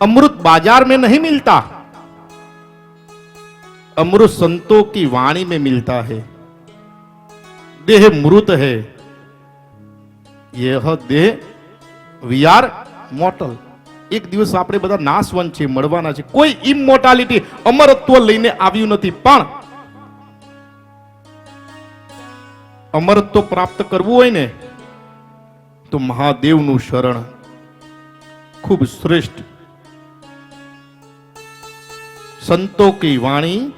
अमृत बाजार में नहीं मिलता अमृत संतों की वाणी में मिलता है देह मृत है यह देह વી આર મોટલ એક દિવસ આપણે બધા નાશવંત છે મળવાના છે કોઈ ઇમોર્ટાલિટી અમરત્વ લઈને આવ્યું નથી પણ અમરત્વ પ્રાપ્ત કરવું હોય ને તો મહાદેવનું શરણ ખૂબ શ્રેષ્ઠ संतों की वाणी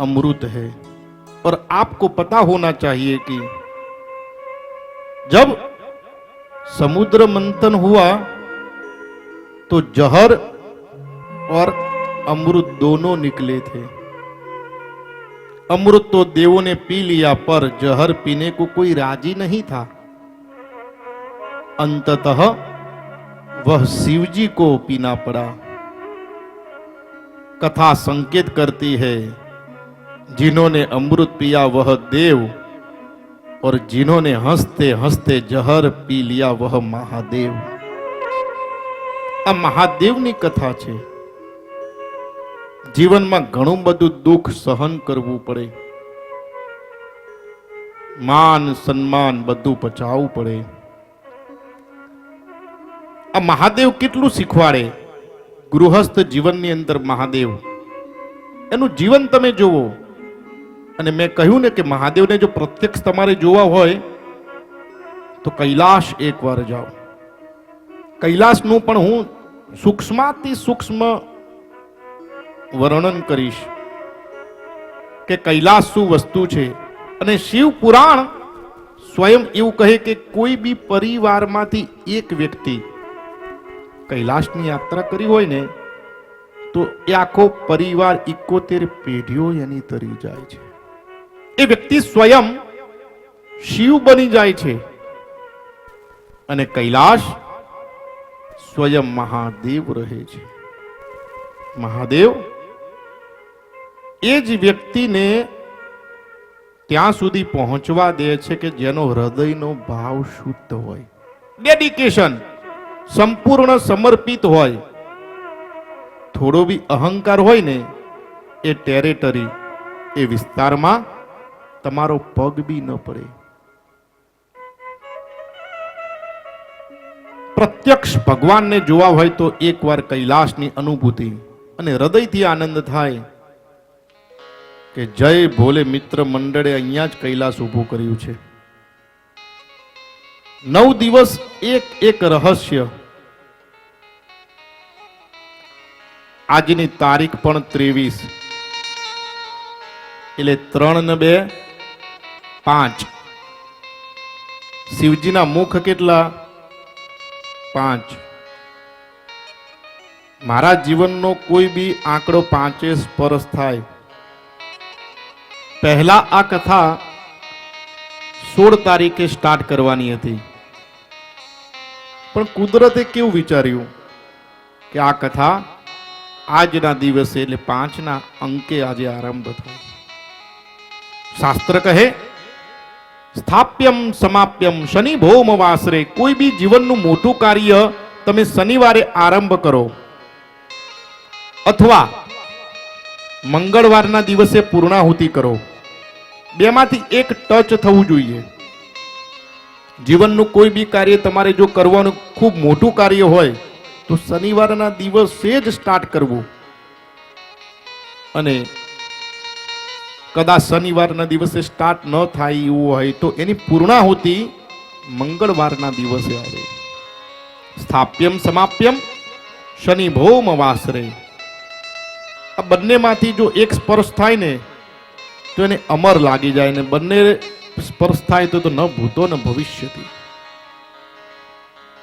अमृत है। और आपको पता होना चाहिए कि जब समुद्र मंथन हुआ तो जहर और अमृत दोनों निकले थे। अमृत तो देवों ने पी लिया, पर जहर पीने को कोई राज़ी नहीं था। अंततः वह शिवजी को पीना पड़ा। कथा संकेत करती है जिन्होंने अमृत पिया वह देव और जिन्होंने हंसते हंसते जहर पी लिया वह महादेव આ મહાદેવની કથા છે જીવનમાં ઘણું બધું દુઃખ સહન કરવું પડે માન સન્માન બધું પચાવવું પડે આ મહાદેવ કેટલું શીખવાડે ગૃહસ્થ જીવનની અંદર મહાદેવ. એનું જીવન તમે જુઓ. અને મેં કહ્યું ને કે મહાદેવને જો પ્રત્યક્ષ તમારે જોવા હોય, તો કૈલાશ એકવાર જાઓ. કૈલાશનું પણ હું સૂક્ષ્માતિ સૂક્ષ્મ વર્ણન કરીશ કે કૈલાશ શું વસ્તુ છે? અને શિવ પુરાણ સ્વયં એવું કહે કે કોઈ બી પરિવારમાંથી એક વ્યક્તિ કૈલાસની યાત્રા કરી હોય ને, તો એ આખો પરિવાર ઇકોતેર પેઢીઓ એની તરી જાય છે. એ વ્યક્તિ સ્વયં શિવ બની જાય છે. અને કૈલાશ સ્વયં મહાદેવ રહે છે. મહાદેવ એ જ વ્યક્તિને ત્યાં સુધી પહોંચવા દે છે કે જેનો હૃદયનો ભાવ શુદ્ધ હોય. ડેડિકેશન સંપૂર્ણ સમર્પિત હોય. થોડો બી અહંકાર હોય ને, એ ટેરેટરી એ વિસ્તારમાં તમારો પગ બી ન પડે. પ્રત્યક્ષ ભગવાનને જોવા હોય તો એકવાર કૈલાસની અનુભૂતિ અને હૃદયથી આનંદ થાય કે જય ભોલે મિત્ર મંડળે અહીંયા જ કૈલાસ ઊભું કર્યું છે. નવ દિવસ એક એક રહસ્ય આજની તારીખ પણ ત્રેવીસ. એટલે ત્રણ ને બે, પાંચ. શિવજીના મુખ કેટલા? પાંચ. મારા જીવનનો કોઈ બી આંકડો પાંચે સ્પર્શ થાય. પહેલા આ કથા સોળ તારીખે સ્ટાર્ટ કરવાની હતી. પણ કુદરતે કેવું વિચાર્યું કે આ કથા આજના દિવસે એટલે પાંચના અંકે આજે આરંભ થાય. શાસ્ત્ર કહે, સ્થાપ્યમ સમાપ્યમ શનિ ભૌમ વાસરે, કોઈ બી જીવનનું મોટું કાર્ય તમે શનિવારે આરંભ કરો. અથવા મંગળવારના દિવસે પૂર્ણાહુતિ કરો. બેમાંથી એક ટચ થવું જોઈએ. જીવનનું કોઈ બી કાર્ય તમારે જો કરવાનું ખૂબ મોટું કાર્ય હોય તો શનિવારના દિવસે જ સ્ટાર્ટ કરવું. અને કદાચ શનિવારના દિવસે સ્ટાર્ટ ન થાય એવું હોય તો એની પૂર્ણાહુતિ મંગળવારના દિવસે આવે. સ્થાપ્યમ સમાપ્યમ, શનિ ભૌમ વાસરે. આ બંનેમાંથી જો એક સ્પર્શ થાય ને, તો એને અમર લાગી જાય ને બંને સ્પર્શ થાય તો ન ભૂતો ન ભવિષ્યથી.